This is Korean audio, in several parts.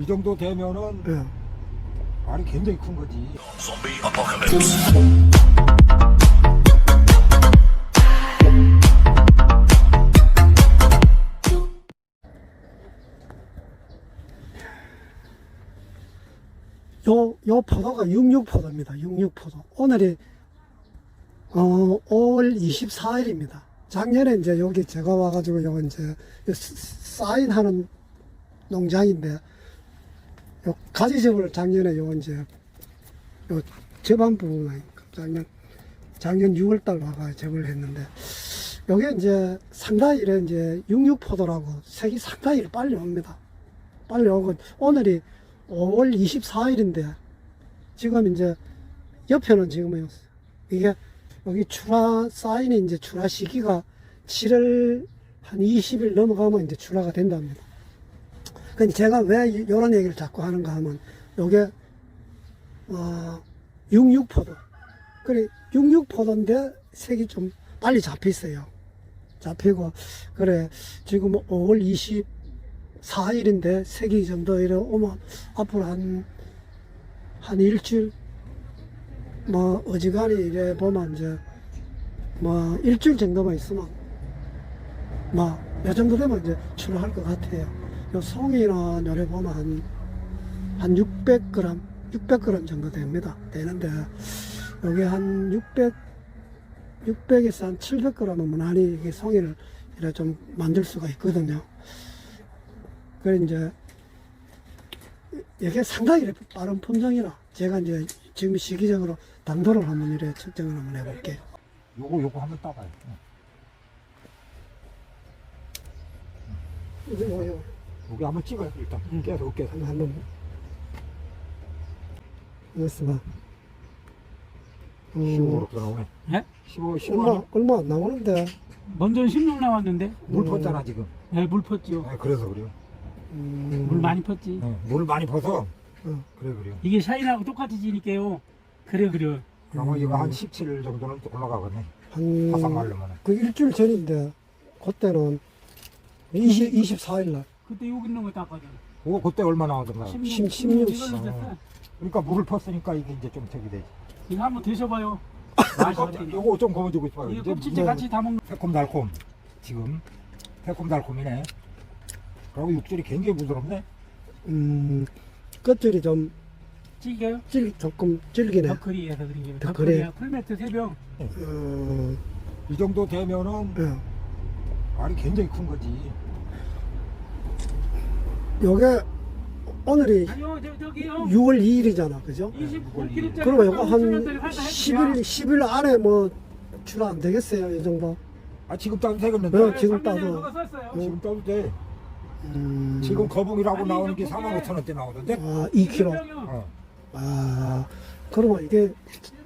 이 정도 되면은 예. 알이 굉장히 큰 거지. 요, 요 포도가 66포도입니다. 66포도. 오늘이, 어, 5월 24일입니다. 작년에 이제 여기 제가 와가지고 요 이제 사인하는 농장인데, 요 가지접을 작년에 요 이제, 요 접안 부분에 작년, 작년 6월달 와가 접을 했는데, 요게 이제 상당히 이래 이제 66포도라고 색이 상당히 빨리 옵니다. 빨리 오고, 오늘이 5월 24일인데 지금 이제 옆에는 지금 이게 여기 출하 사인이 이제 출하 시기가 7월 한 20일 넘어가면 이제 출하가 된답니다. 근데 제가 왜 이런 얘기를 자꾸 하는가 하면 요게 어 66포도 그래 66포도인데 색이 좀 빨리 잡혀 있어요. 잡히고 그래 지금 5월 20 4일인데 색이 좀 더 이래 오면 앞으로 한, 한 일주일, 뭐, 어지간히 이래 보면 이제, 뭐, 일주일 정도만 있으면, 뭐, 요 정도 되면 이제 출하할 것 같아요. 요 송이나 요래 보면 한, 한 600g, 600g 정도 됩니다. 되는데, 여기 한 600, 600에서 한 700g은 무난히 이게 송이를 이래 좀 만들 수가 있거든요. 그래 이제 이게 상당히 이렇게 빠른 품종이라 제가 이제 지금 시기적으로 당도를 한번 이래 측정을 한번 해볼게요. 요거 요거 한번 따봐요. 이거 뭐요? 여기 한번 찍어요 일단. 계속 계속. 한번 봐. 15로 음, 들어오네. 예? 15, 15. 얼마 얼마 안 나오는데. 먼저는 16 나왔는데 물 펐잖아 지금. 네, 물 펐지요. 네, 그래서 그래요. 음, 물 많이 폈지. 네, 물 많이 퍼서 어. 그래 그래요. 이게 샤인하고 똑같이 지니까요. 그래 그래. 그러면 이거 한 17일 정도는 올라가거든. 한 화상 말려면. 그 일주일 전인데 그때는 20, 24일 날. 그때 여기 있는 거 닦아줘. 그거 그때 얼마 나오던가. 16, 16. 이거 그러니까 물을 폈으니까 이게 이제 좀 저기 되지. 이거 한번 드셔봐요. 이거, 맛있거든요. 좀 거머쥐고 싶어요. 이거 이제 껍질째 뭐- 같이 다 먹는. 새콤달콤. 지금 새콤달콤이네. 그리고 육질이 굉장히 부드럽네. 음, 끝줄이 좀 찌개요? 질, 조금 질기네. 더커리에서 그런 게. 더커리야. 풀매트 3병. 어, 이 정도 되면은 예. 알이 굉장히 큰 거지. 요게 오늘이 아니요, 저, 저기요. 6월 2일이잖아, 그죠? 25kg짜리. 그러면 요거 한 10일, 10일 안에 뭐 출하 안 되겠어요, 이 정도? 아 지금 따도 되겠는데. 네. 지금 따도. 지금 따도 돼. 음, 지금 거북이라고 아니, 나오는 게 이거 4만 5천 원대 나오던데. 아, 2kg. 어. 아, 그러면 이게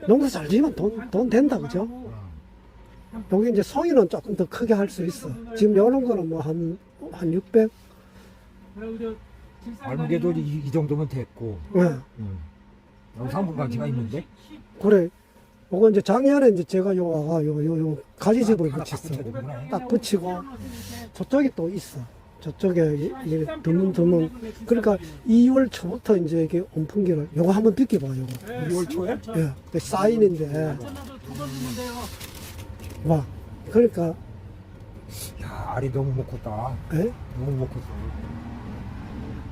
농사 잘 지으면 돈, 돈 된다, 그죠? 여기 이제 송이는 조금 더 크게 할 수 있어. 지금 요런 거는 뭐 한, 한 600? 알무게도 이, 이 정도면 됐고. 예. 음. 여기 상분가지가 있는데. 그래. 요거 이제 작년에 이제 제가 요 와가 요, 요, 요 가지집을 하나 딱 붙였어. 붙여야 되구나. 딱 붙이고 저쪽에 또 있어. 저쪽에 이- 이 드문드문. 그러니까 2월 초부터 이제 이게 온풍기를 요거 한번 비켜봐 요거. 2월 초에? 예, 그 사인인데 와. 그러니까 야 알이 너무 못 컸다. 예? 너무 못 컸어.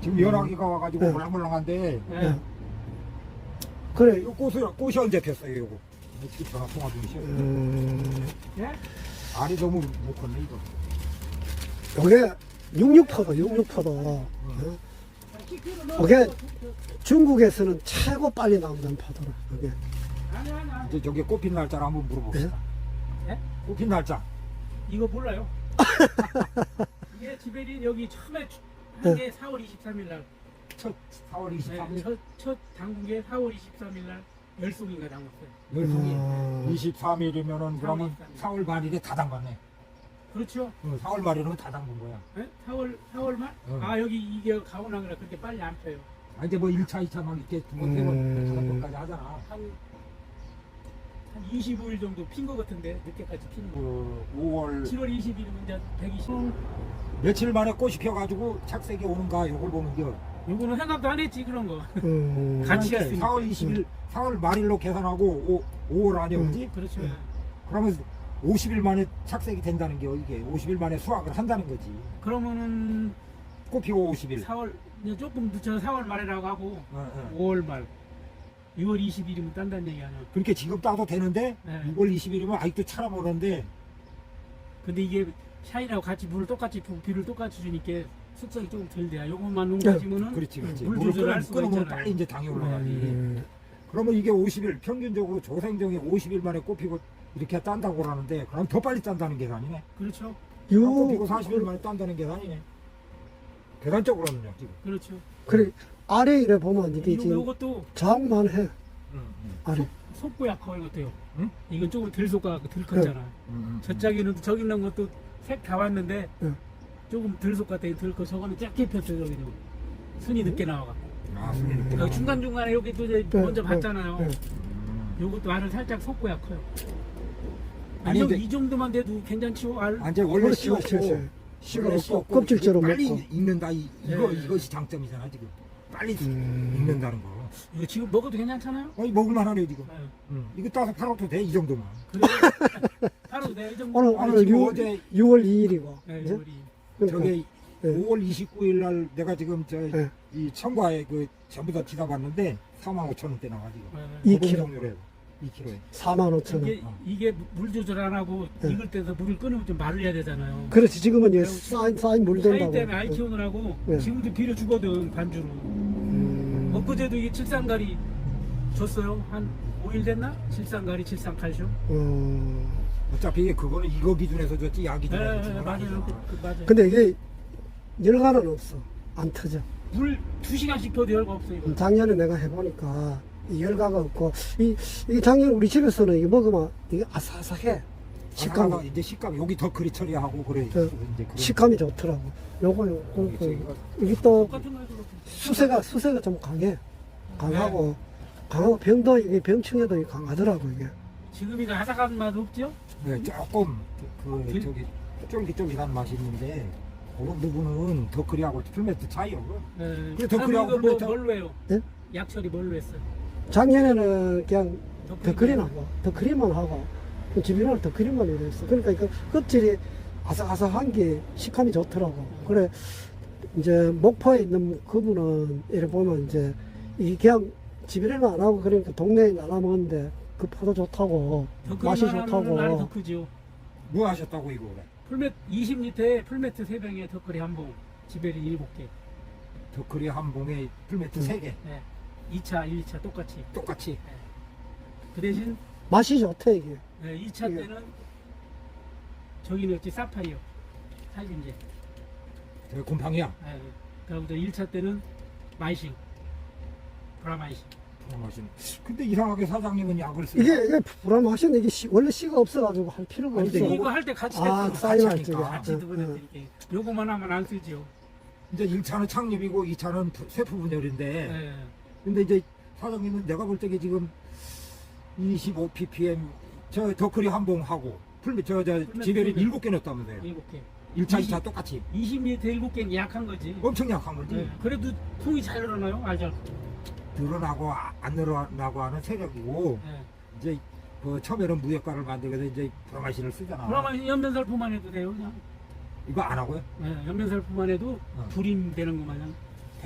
지금 연하기가 와가지고 네. 물랑물랑한데 예. 그래. 이 꽃을 꽃이 언제 폈어요 이거? 이렇게 전화 통화 좀 쉬어. 음, 알이 너무 못 컸네 이거. 요게 66포도, 66포도. 이게 중국에서는 최고 빨리 나온다는 포도라. 이게. 이제 저기 꽃핀 날짜를 한번 물어봅시다. 예? 꽃핀 날짜. 이거 몰라요. 이게 지베리 여기 처음에 네. 한게 4월 23일 날. 첫 4월 네, 23일. 첫, 첫 당국에 4월 23일 날 열송이가 담았어요. 열풍이 아, 23일이면은 그러면 23일. 4월 말일에 다 담갔네. 그렇죠. 응, 4월 말일은 다 담근 거야. 네? 4월 4월 말? 응. 아 여기 이게 가오나그라 그렇게 빨리 안 펴요. 아, 이제 뭐 1차, 2차 막 이렇게 두번 음. 세번 다섯 번까지 하잖아. 한, 한 25일 정도 핀 거 같은데 늦게까지 피는 거. 그 5월 7월 20일이면 이제 120. 며칠 만에 꽃이 펴가지고 착색이 오는가 요걸 보는 게 요거는 생각도 안 했지 그런 거. 음, 같이 그러니까 했으니까. 4월 20일, 4월 말일로 계산하고 오, 5월 안에 음. 오지? 그렇죠. 그러면 50일 만에 착색이 된다는 게 이게 50일 만에 수확을 한다는 거지. 그러면은 꽃 피고 50일. 4월 이제 조금 늦춰 4월 말이라고 하고 어, 어. 5월 말 6월 20일이면 딴다는 얘기 아니야. 그렇게 지금 따도 되는데 네. 6월 20일이면 아직도 차라모는데 근데 이게 샤인하고 같이 물을 똑같이 비를 똑같이 주니까 숙성이 조금 덜 돼요. 요것만 네. 농가지면은 그렇지 그렇지. 물 물을 조절할 수가 끊으면 있잖아요. 빨리 이제 당이 올라가지. 음, 그러면 이게 50일 평균적으로 조생정이 50일 만에 꽃피고 이렇게 딴다고 그러는데 그럼 더 빨리 딴다는 계산이네. 그렇죠. 꽃피고 요 40일 만에 딴다는 계산이네. 계산적으로는요 지금. 그렇죠. 그래 아래 이래 보면 이게 요, 지금 요것도 자국만 해 음, 음, 아래 속고 약하고 이것도요. 응? 이건 조금 덜 속가 덜 컸잖아. 음, 음. 저짝에는 저기 있는 것도 색 다 왔는데 응. 조금 덜 속같아 덜 커. 저거는 짧게 폈어 저기는. 순이 늦게 나와갖고. 아, 손이 이렇게 나오네. 중간 중간에 여기 또 이제 네, 먼저 네, 봤잖아요. 네. 음. 요것도 알을 살짝 속고야 커요. 아니, 이, 정도, 근데- 이 정도만 돼도 괜찮지요 알. 아, 이제 원래 그렇지, 씌웠고 그렇지, 씌웠고 껍질째로 빨리 먹고. 익는다 이, 이거 네. 이것이 장점이잖아 지금 빨리 음. 익는다는 거 이거 지금 먹어도 괜찮잖아요. 아니 먹을만하네 지금 네. 음. 이거 따서 팔아도 돼 이 정도만 그래. 오늘 오늘 지금 6, 어제 6월 2일이고 네, 예? 우리 그러니까, 저게 네. 5월 29일 날 내가 지금 저 네. 이 청과에 그 전부 다 뒤다봤는데 4만 5천 원대 나와 지금 네. 이 킬로. 2kg에 4만 5천 원 이게 이게 물 조절 안 하고 네. 익을 때서 물을 끊으면 좀 말을 해야 되잖아요. 그렇지 지금은 그리고 쌓인 쌓인 물 된다고 때문에 아이 키우느라고 네. 지금도 비료 주거든 반주로. 음. 엊그제도 이게 칠산가리 줬어요. 한 5일 됐나? 칠산가리 칠산칼슘. 어. 어차피 이게 그거는 이거 기준에서 줬지 야 네, 기준에서 네, 준건 맞아요. 아니잖아. 그, 그, 맞아요. 근데 이게 열가는 없어 안 터져 물 2시간씩 펴도 열가 없어 이거. 작년에 내가 해보니까 이 열가가 없고 이, 이 작년 우리 집에서는 이거 먹으면 이게 아삭아삭해 식감 식감이 이제 식감 여기 더 그리 처리하고 그래 네. 이제 그런 식감이 좋더라고 요거 요거 이게 이게 또 똑같은. 수세가 수세가 좀 강해 강하고 강하고 병도 이게 병충해도 강하더라고 이게 지금 이거 아삭한 맛 없죠? 네, 조금 그 길- 저기 쫄깃쫄깃한 맛이 있는데 그런 부분은 더 그리하고 풀매트 차이요. 네. 그래, 더 아니, 그래하고 이거 뭐, 풀메타- 뭘로 해요? 예? 약처리 뭘로 했어요? 작년에는 그냥 더 더크림하고 더크림만 하고 집이랑 더크림만 이랬어 그러니까 이거 껍질이 아삭아삭한 게 식감이 좋더라고 그래 이제 목포에 있는 그분은 이래 보면 이제 이 그냥 집이랑 안 하고 그러니까 동네에 나눠 먹는데 그 포도 좋다고 맛이 더 좋다고 크죠. 뭐 하셨다고 이거 그래? 풀매트 20리터에 풀매트 3병에 덧거리 한 봉, 지베리 7개. 더 그리 한 봉에 풀매트 음. 세개 네. 2차, 1차 똑같이. 똑같이. 그 대신 맛이 좋대 이게 네, 2차 예. 때는 저기는 없지 사파이어. 살균제. 저 곰팡이야. 네. 그리고 1차 때는 마이싱. 브라마이싱. 근데 이상하게 사장님은 약을 쓰. 이게 이게 불안하시네 이게 씨- 원래 씨가 없어가지고 할 필요가 없어 이거 할 때 같이 아. 사인할 같이 적에 하니까. 같이 응, 두분했으니까 요거만 하면 안 쓰죠. 이제 1차는 창립이고 2차는 세포 분열인데. 네. 근데 이제 사장님은 내가 볼 때게 지금 25 ppm 저 더크리 한봉 하고 풀매 저저 지별이 풀매. 7개 넣었다면서요. 7개. 1차, 이십- 2차 똑같이. 20리터 7개는 약한 거지. 엄청 약한 거지. 네. 그래도 통이 잘 늘어나요, 알죠? 늘어나고 아- 안 늘어나고 하는 세력이고 네. 이제 그 처음에는 무역과를 만들기 위해서 이제 브라마신을 쓰잖아. 그러면 연변살포만 해도 돼요, 그냥. 이거 안 하고요? 네, 연변살포만 해도 어. 불임 되는 거 마냥.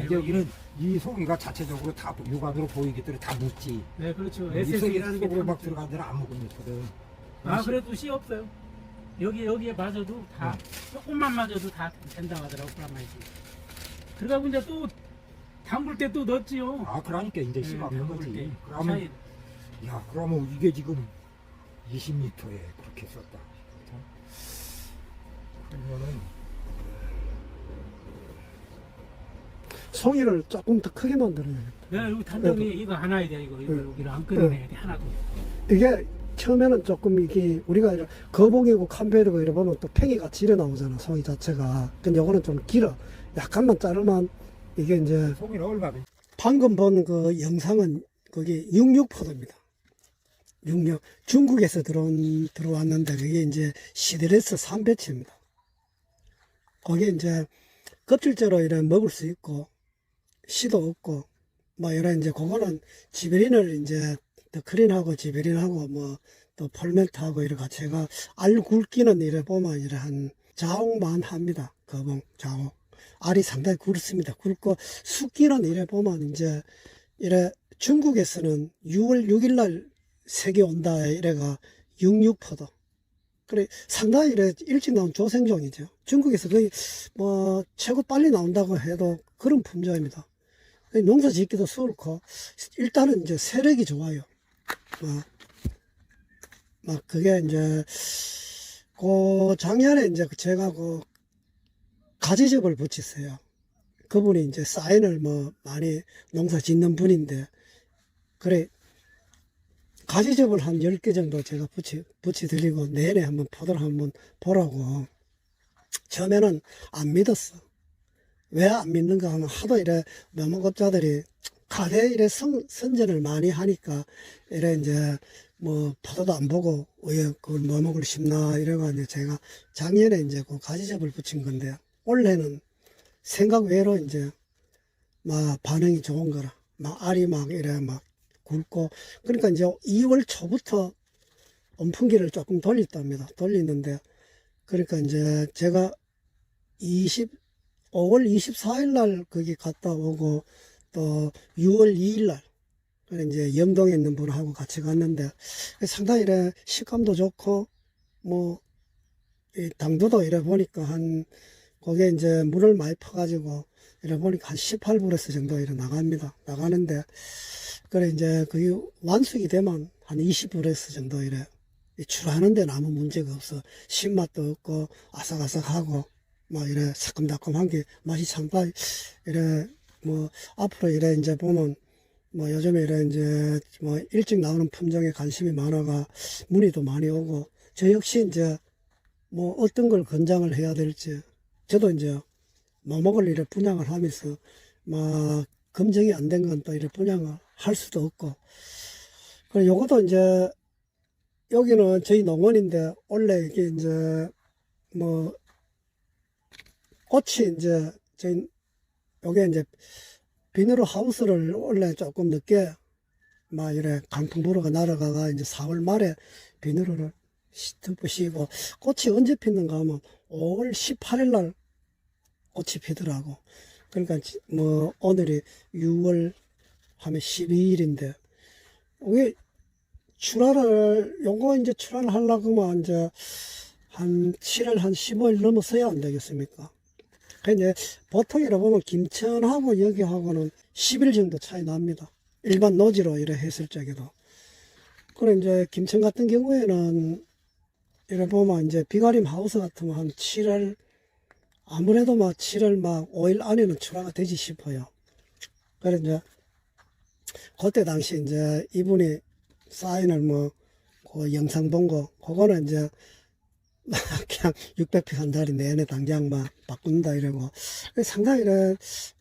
이제 여기는 이 속이가 자체적으로 다 육안으로 보이기 때문에 다 묻지. 네, 그렇죠. 이 속이 SS라는 게 속으로 막 다 들어간 데는 안 묻거든. 아, 그래도 씨 없어요. 여기, 여기에 맞아도 다, 조금만 맞아도 다 된다 하더라고, 브라마이시. 그러고 이제 또, 담글 때 또 넣었지요. 아 그러니까 이제 네, 씨가 없는 담글 거지. 때. 그러면. 야 그러면 이게 지금 20리터에 그렇게 썼다. 참. 그러면은 송이를 조금 더 크게 만들어야겠다 네, 여기 단정이 이거 하나 해야 돼, 이거. 이거 네. 여기를 안 끊어내야 돼, 하나도. 이게 처음에는 조금 이게 우리가 이런 거봉이고 캄베르고 이래 보면 또 팽이 같이 일어 나오잖아 송이 자체가 근데 요거는 좀 길어 약간만 자르면 이게 이제 방금 본 그 영상은 그게 66포도입니다. 66 중국에서 들어온 들어왔는데 그게 이제 시드레스 3배치입니다. 거기에 이제 껍질째로 이래 먹을 수 있고 씨도 없고 뭐 이런 이제 그거는 지베린을 이제 더 크린하고 지베린하고 뭐 또 폴멘트하고 이렇게 제가 알 굵기는 이래 보면 이래 한 자옥만 합니다. 거봉 자옥 알이 상당히 굵습니다. 굵고 숫기는 이래 보면 이제 이래 중국에서는 6월 6일 날 세계 온다 이래가 66포도. 그래 상당히 이래 일찍 나온 조생종이죠. 중국에서 거의 뭐 최고 빨리 나온다고 해도 그런 품종입니다. 농사 짓기도 수월고 일단은 이제 세력이 좋아요. 막, 막 그게 이제 그 작년에 이제 제가 그 가지접을 붙였어요. 그분이 이제 사인을 뭐 많이 농사 짓는 분인데 그래 가지접을 한 10개 정도 제가 붙이, 붙여드리고 내내 한번 포도를 한번 보라고 처음에는 안 믿었어. 왜 안 믿는가 하면 하도 이래 명목업자들이 가대 이래 선, 선전을 많이 하니까 이래 이제 뭐 포도도 안 보고 왜 그걸 뭐 먹을 심나 이래가지고 제가 작년에 이제 그 가지접을 붙인 건데 올해는 생각 외로 이제 막 반응이 좋은 거라 막 알이 막 이래 막 굵고 그러니까 이제 2월 초부터 온풍기를 조금 돌렸답니다. 돌리는데 그러니까 이제 제가 20 5월 24일 날 거기 갔다 오고 또 6월 2일 날 이제 영동에 있는 분하고 같이 갔는데 상당히 이래 식감도 좋고 뭐이 당도도 이래 보니까 한 거기에 이제 물을 많이 퍼가지고 이래 보니까 한 18브레스 정도 이래 나갑니다. 나가는데 그래 이제 그게 완숙이 되면 한 20브레스 정도 이래 출하는 데는 아무 문제가 없어. 신맛도 없고 아삭아삭하고 막 이래 새콤달콤한 게 맛이 상당히 이래 뭐 앞으로 이래 이제 보면 뭐 요즘에 이래 이제 뭐 일찍 나오는 품종에 관심이 많아가 문의도 많이 오고 저 역시 이제 뭐 어떤 걸 권장을 해야 될지 저도 이제 뭐 먹을 일에 분양을 하면서 막 검증이 안 된 건 또 이래 분양을 할 수도 없고. 그래 요것도 이제 여기는 저희 농원인데 원래 이게 이제 뭐 꽃이 이제 저희 요게 이제 비누로 하우스를 원래 조금 늦게 막 이래 강풍 불어가 날아가가 이제 4월 말에 비누를 덮으시고 꽃이 언제 피는가 하면 5월 18일 날 꽃이 피더라고. 그러니까 지- 뭐 오늘이 6월 하면 12일인데 이게 출하를 요거 이제 출하를 하려고 하면 이제 한 7월 한 15일 넘어서야 안 되겠습니까? 근데 보통 이래 보면 김천하고 여기하고는 10일 정도 차이 납니다. 일반 노지로 이래 했을 적에도. 그래 이제 김천 같은 경우에는 이래 보면 이제 비가림 하우스 같으면 한 7월 아무래도 막 7월 막 5일 안에는 출하가 되지 싶어요. 그래 이제 그때 당시 이제 이분이 사인을 뭐 그 영상 본 거 그거는 이제 그냥 600평 한 달이 내내 당장 막 바꾼다 이러고. 상당히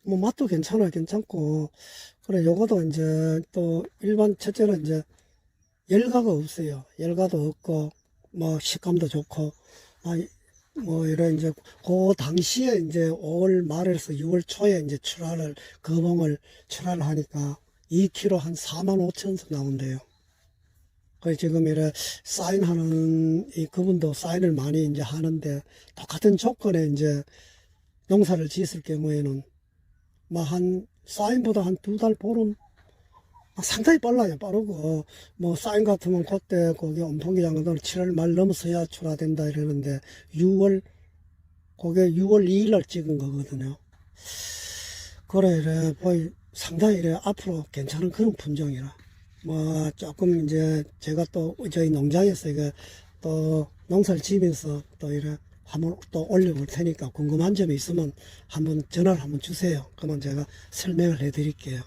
뭐 맛도 괜찮아 괜찮고. 그래 요거도 이제 또 일반 첫째는 이제 열가가 없어요. 열가도 없고 뭐 식감도 좋고 아, 뭐 이런 이제 그 당시에 이제 5월 말에서 6월 초에 이제 출하를 거봉을 출하를 하니까 2kg 한 4만 5천 석 나온대요. 그 지금 이래 사인하는 이 그분도 사인을 많이 이제 하는데 똑같은 조건에 이제 농사를 지었을 경우에는 뭐 한 사인보다 한 두 달 보름 아, 상당히 빨라요 빠르고 뭐 사인 같으면 그때 거기 엄풍기 장관들 7월 말 넘어서야 출하된다 이러는데 6월 그게 6월 2일 날 찍은 거거든요 그래 이래 보이 상당히 이래 앞으로 괜찮은 그런 품종이라 뭐 조금 이제 제가 또 저희 농장에서 이거 또 농사를 지면서 또 이래 한번 또 올려볼 테니까 궁금한 점이 있으면 한번 전화를 한번 주세요. 그러면 제가 설명을 해드릴게요.